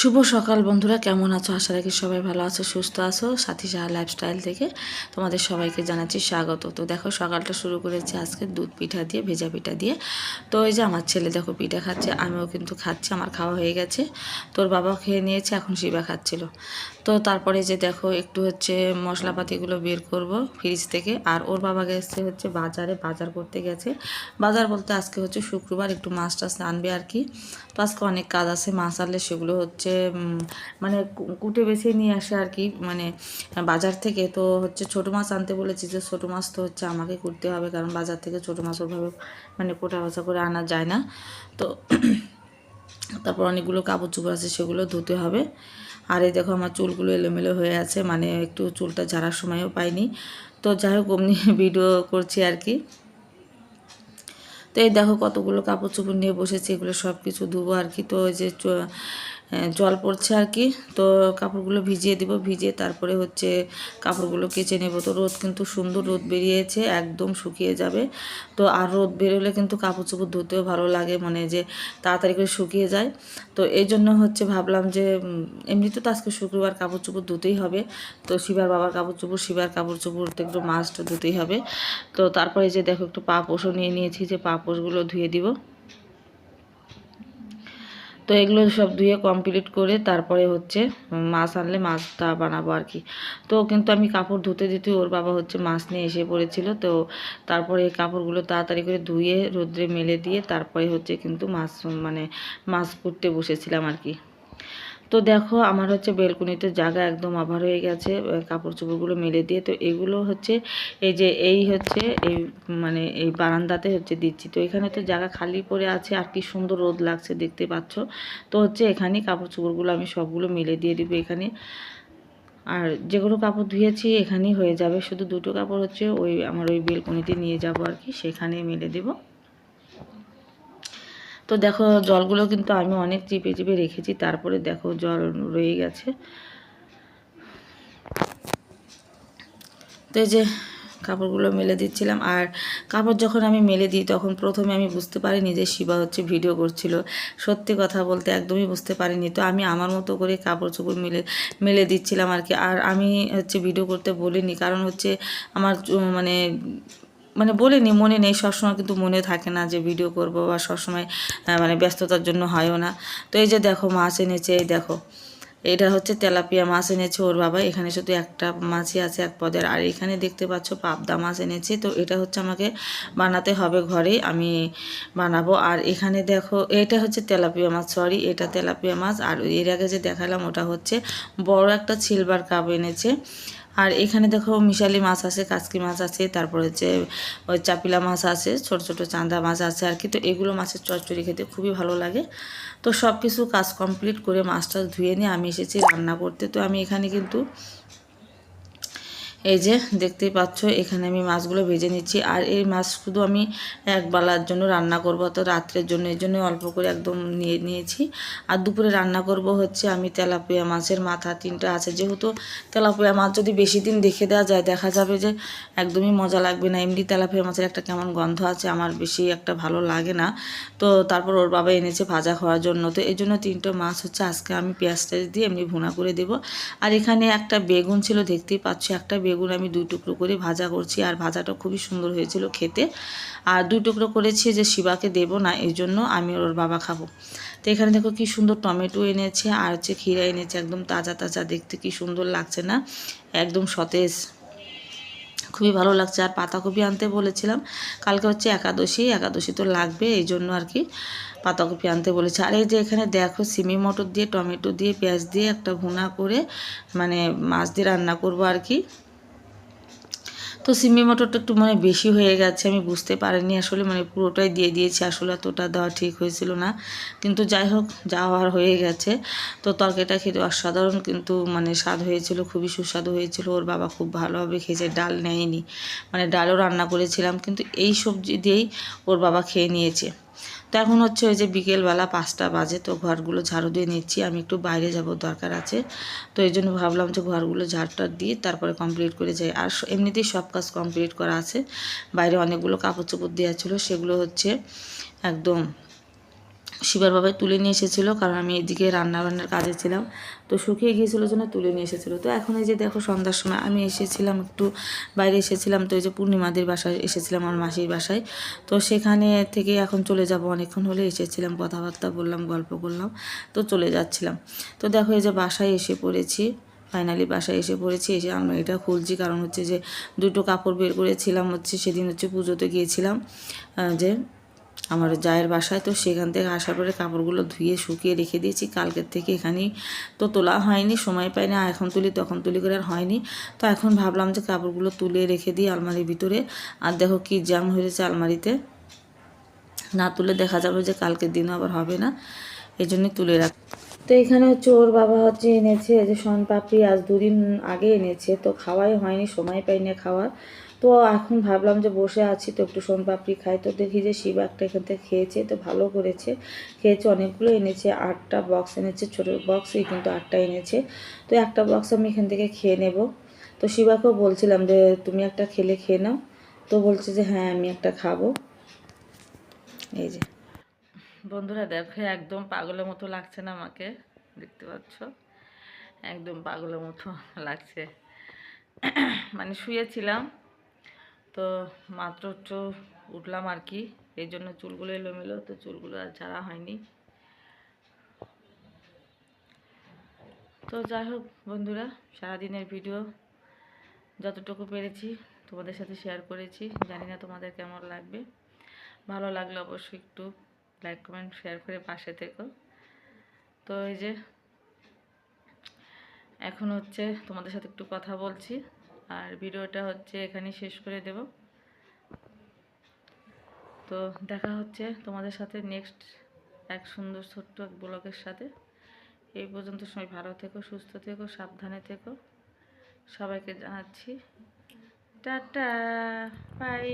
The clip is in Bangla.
শুভ সকাল বন্ধুরা, কেমন আছো? আশা রাখি সবাই ভালো আছো, সুস্থ আছো। সাথী সাহা লাইফস্টাইল থেকে তোমাদের সবাইকে জানাচ্ছি স্বাগত। তো দেখো, সকালটা শুরু করেছি আজকে দুধ পিঠা দিয়ে, ভেজা পিঠা দিয়ে। তো এই যে আমার ছেলে দেখো পিঠা খাচ্ছে, আমিও কিন্তু খাচ্ছি, আমার খাওয়া হয়ে গেছে। তোর বাবা খেয়ে নিয়েছে, এখন শিবা খাচ্ছিল। তো তারপরে যে দেখো, একটু হচ্ছে মশলাপাতিগুলো বের করব ফ্রিজ থেকে। আর ওর বাবা গেছে হচ্ছে বাজারে, বাজার করতে গেছে। বাজার বলতে আজকে হচ্ছে শুক্রবার, একটু মাছ টাছ আনবে আর কি। তো আজকে অনেক কাজ আছে, মাছ আনলে সেগুলো হচ্ছে উম, মানে কুটে বেছে নিয়ে আসে আর কি মানে বাজার থেকে তো হচ্ছে ছোটো মাছ আনতে বলেছি যে ছোটো মাছ তো হচ্ছে আমাকে করতে হবে কারণ বাজার থেকে ছোটো মাছ ওভাবে মানে কোটা বাছা করে আনা যায় না। তো তারপর অনেকগুলো কাপড় চোপড় আছে সেগুলো ধুতে হবে। আর এই দেখো আমার চুলগুলো এলোমেলো হয়ে আছে মানে একটু চুলটা ঝাড়ার সময়ও পাইনি। তো যাই হোক অমনি ভিডিও করছি আর কি তো এই দেখো কতগুলো কাপড় চোপড় নিয়ে বসেছি এগুলো সব কিছু ধুবো আর কি তো ওই যে জল পড়ছে আর কি। তো কাপড়গুলো ভিজিয়ে দিব, ভিজিয়ে তারপরে হচ্ছে কাপড়গুলো কেচে নেব। তো রোদ কিন্তু সুন্দর রোদ বেরিয়েছে, একদম শুকিয়ে যাবে। তো আর রোদ বেরোলে কিন্তু কাপড় চোপড় ধুতেও ভালো লাগে মানে যে তাড়াতাড়ি করে শুকিয়ে যায়। তো এই জন্য হচ্ছে ভাবলাম যে এমনিতে তো আজকে শুক্রবার কাপড় চোপড় ধুতেই হবে। তো শিবার বাবার কাপড় চোপড় শিবার কাপড় চোপড় তো একটু মাছটা ধুতেই হবে। তো তারপরে যে দেখো একটু পা পোষও নিয়ে নিয়েছি, যে পা পোষগুলো ধুয়ে দিব। তো এগুলো সব ধুয়ে কমপ্লিট করে তারপরে হচ্ছে মাছ আনলে মাছটা বানাবো আর কি। তো কিন্তু আমি কাপড় ধুতে দিতে ওর বাবা হচ্ছে মাছ নিয়ে এসে পড়েছিল, তো তারপরে এই কাপড়গুলো তাড়াতাড়ি করে ধুয়ে রোদ্রে মেলে দিয়ে তারপরে হচ্ছে কিন্তু মাছ মানে মাছ করতে বসেছিলাম আর কি। তো দেখো, আমার হচ্ছে বেলকুনিতে জায়গা একদম আভার হয়ে গেছে কাপড় চোপড়গুলো মেলে দিয়ে। তো এগুলো হচ্ছে এই যে এই হচ্ছে এই মানে এই বারান্দাতে হচ্ছে দিচ্ছি। তো এখানে তো জায়গা খালি পড়ে আছে, আর কি সুন্দর রোদ লাগছে দেখতে পাচ্ছ। তো হচ্ছে এখানে কাপড় চোপড়গুলো আমি সবগুলো মেলে দিয়ে দিব এখানে। আর যেগুলো কাপড় ধুয়েছি এখানেই হয়ে যাবে। শুধু দুটো কাপড় হচ্ছে, ওই আমার ওই বেলকনিতে নিয়ে যাব আর কি সেখানে মেলে দেবো। তো দেখো, জলগুলো কিন্তু আমি অনেক চিপে চিপে রেখেছি, তারপরে দেখো জল রয়ে গেছে। তো এই যে কাপড়গুলো মেলে দিচ্ছিলাম, আর কাপড় যখন আমি মেলে দিই, তখন প্রথমে আমি বুঝতে পারিনি যে শিবা হচ্ছে ভিডিও করছিল। সত্যি কথা বলতে একদমই বুঝতে পারিনি। তো আমি আমার মতো করে কাপড় চোপড় মেলে মেলে দিচ্ছিলাম আর কি। আর আমি হচ্ছে ভিডিও করতে বলিনি, কারণ হচ্ছে আমার মানে মানে বলিনি মনে নেই, সবসময় কিন্তু মনে থাকে না যে ভিডিও করব বা সবসময় মানে ব্যস্ততার জন্য হয়ও না। তো এই যে দেখো, মাছ এনেছে, এই দেখো। এটা হচ্ছে তেলাপিয়া মাছ এনেছে ওর বাবা। এখানে শুধু একটা মাছই আছে এক পদের। আর এখানে দেখতে পাচ্ছ পাবদা মাছ এনেছে। তো এটা হচ্ছে আমাকে বানাতে হবে ঘরে, আমি বানাবো। আর এখানে দেখো, এটা হচ্ছে তেলাপিয়া মাছ সরি এটা তেলাপিয়া মাছ। আর এর আগে যে দেখালাম, ওটা হচ্ছে বড় একটা সিলভার কাপ এনেছে। আর এখানে দেখো মিশালি মাছ আছে, কাচকি মাছ আছে, তারপর হচ্ছে ওই চাপিলা মাছ আছে, ছোট ছোট চাঁদা মাছ আছে আর কি। তো এগুলো মাছের চচ্চড়ি খেতে খুবই ভালো লাগে। তো সব কিছু কাজ কমপ্লিট করে মাছটা ধুয়ে নিয়ে আমি এসেছি রান্না করতে। তো আমি এখানে কিন্তু এই যে দেখতেই পাচ্ছ, এখানে আমি মাছগুলো ভেজে নিচ্ছি। আর এই মাছ শুধু আমি এক বেলার জন্য রান্না করব তো রাত্রের জন্য, এই জন্য অল্প করে একদম নিয়ে নিয়েছি। আর দুপুরে রান্না করব হচ্ছে আমি তেলাপিয়া মাছের মাথা, তিনটা আছে। যেহেতু তেলাপিয়া মাছ যদি বেশি দিন দেখে দেওয়া যায়, দেখা যাবে যে একদমই মজা লাগবে না। এমনি তেলাপিয়া মাছের একটা কেমন গন্ধ আছে, আমার বেশি একটা ভালো লাগে না। তো তারপর ওর বাবা এনেছে ভাজা খাওয়ার জন্য। তো এই জন্য তিনটে মাছ হচ্ছে, আজকে আমি পেঁয়াজ টেয়াজ দিয়ে এমনি ভুনা করে দেব। আর এখানে একটা বেগুন ছিল, দেখতেই পাচ্ছ, একটা বেগুন আমি দুই টুকরো করে ভাজা করছি আর ভাজাটা খুবই সুন্দর হয়েছিল খেতে। আর দুই টুকরো করেছি যে শিবাকে দেব না, এই জন্য আমি ওর বাবা খাব। তো এখানে দেখো কি সুন্দর টমেটো এনেছে আর হচ্ছে ক্ষীরা এনেছে, একদম তাজা তাজা, দেখতে কি সুন্দর লাগছে না? একদম সতেজ। খুবই ভালো লাগছে। আর পাতাকপি আনতে বলেছিলাম, কালকে হচ্ছে একাদশী একাদশী তো লাগবে, এই জন্য আর কি পাতাকপি আনতে বলেছে। আর এই যে এখানে দেখো সিমি মটর দিয়ে, টমেটো দিয়ে, পেঁয়াজ দিয়ে একটা ভুনা করে মানে মাছ দিয়ে রান্না করব আর কি। তো সিমি মটরটা একটু মানে বেশি হয়ে গেছে, আমি বুঝতে পারিনি আসলে মানে পুরোটাই দিয়ে দিয়েছি, আসলে এতটা দেওয়া ঠিক হয়েছিল না। কিন্তু যাই হোক, যা হওয়ার হয়ে গেছে। তো তরকারিটা খেতে অসাধারণ কিন্তু মানে স্বাদ হয়েছিল, খুবই সুস্বাদু হয়েছিল। ওর বাবা খুব ভালোভাবে খেয়েছে, ডাল নেয়নি। মানে ডালও রান্না করেছিলাম, কিন্তু এই সবজি দিয়েই ওর বাবা খেয়ে নিয়েছে। তো এখন হচ্ছে ওই যে বিকেলবেলা পাঁচটা বাজে, তো ঘরগুলো ঝাড়ু দিয়ে নিচ্ছি। আমি একটু বাইরে যাব, দরকার আছে। তো এই জন্য ভাবলাম যে ঘরগুলো ঝাড়টা দিয়ে তারপরে কমপ্লিট করে যাই। আর এমনিতেই সব কাজ কমপ্লিট করা আছে। বাইরে অনেকগুলো কাপড় চোপড় দেওয়া ছিল, সেগুলো হচ্ছে একদম শিবার বাবাই তুলে নিয়ে এসেছিল, কারণ আমি এদিকে রান্নাবান্নার কাজে ছিলাম। তো শুকিয়ে গিয়েছিল জন্য তুলে নিয়ে এসেছিল। তো এখন এই যে দেখো সন্ধ্যার সময় আমি এসেছিলাম, একটু বাইরে এসেছিলাম। তো এই যে পূর্ণিমাদের বাসায় এসেছিলাম, আমার মাসির বাসায়। তো সেখানে থেকে এখন চলে যাব, অনেকক্ষণ হলে এসেছিলাম, কথাবার্তা বললাম, গল্প করলাম। তো চলে যাচ্ছিলাম। তো দেখো এই যে বাসায় এসে পড়েছি, ফাইনালি বাসায় এসে পড়েছি। এসে আলমারিটা খুলছি, কারণ হচ্ছে যে দুটো কাপড় বের করেছিলাম, হচ্ছে সেদিন হচ্ছে পুজোতে গিয়েছিলাম যে আমার জায়ের বাসায়, তো সেখান থেকে আসার পরে কাপড়গুলো ধুয়ে শুকিয়ে রেখে দিয়েছি। কালকের থেকে এখানেই তো তোলা হয়নি, সময় পাই না, এখন তুলি, তখন তুলি করে আর হয়নি। তো এখন ভাবলাম যে কাপড়গুলো তুলে রেখে দিই আলমারির ভিতরে। আর দেখো কি জ্যাম হয়েছে আলমারিতে। না তুলে দেখা যাবে যে কালকের দিনও আবার হবে না, এই তুলে রাখ তো এখানে হচ্ছে ওর বাবা হচ্ছে এনেছে যে শন পাপড়ি আজ দুদিন আগে এনেছে, তো খাওয়াই হয়নি, সময় পাইনি খাওয়ার। তো এখন ভাবলাম যে বসে আছি, তো একটু শন পাপড়ি খাই। তো দেখি যে শিবা একটা এখান থেকে খেয়েছে, তো ভালো করেছে। খেয়েছে অনেকগুলো এনেছে, আটটা বক্স এনেছে, ছোটো বক্সই কিন্তু আটটা এনেছে। তো একটা বক্স আমি এখান থেকে খেয়ে নেব। তো শিবাকেও বলছিলাম যে তুমি একটা খেলে খেয়ে নাও। তো বলছে যে হ্যাঁ আমি একটা খাব। এই যে। বন্ধুরা দেখো, একদম পাগলের মতো লাগছে না আমাকে, দেখতে পাচ্ছ? একদম পাগলের মতো লাগছে। মানে শুয়েছিলাম, তো মাত্র একটু উঠলাম আর কি, এই জন্য চুলগুলো এলো এলোমেলো, তো চুলগুলো আর ছাড়া হয়নি। তো যাই হোক বন্ধুরা, সারাদিনের ভিডিও যতটুকু পেরেছি তোমাদের সাথে শেয়ার করেছি, জানি না তোমাদের কেমন লাগবে। ভালো লাগলে অবশ্যই একটু লাইক কমেন্ট শেয়ার করে পাশে থেকো। তো এই যে, এখন হচ্ছে তোমাদের সাথে একটু কথা বলছি, আর ভিডিওটা হচ্ছে এখানেই শেষ করে দেব। তো দেখা হচ্ছে তোমাদের সাথে নেক্সট এক সুন্দর ছোট্ট এক ব্লগের সাথে। এই পর্যন্ত সবাই ভালো থেকো, সুস্থ থেকো, সাবধানে থেকো। সবাইকে জানাচ্ছি, টাটা বাই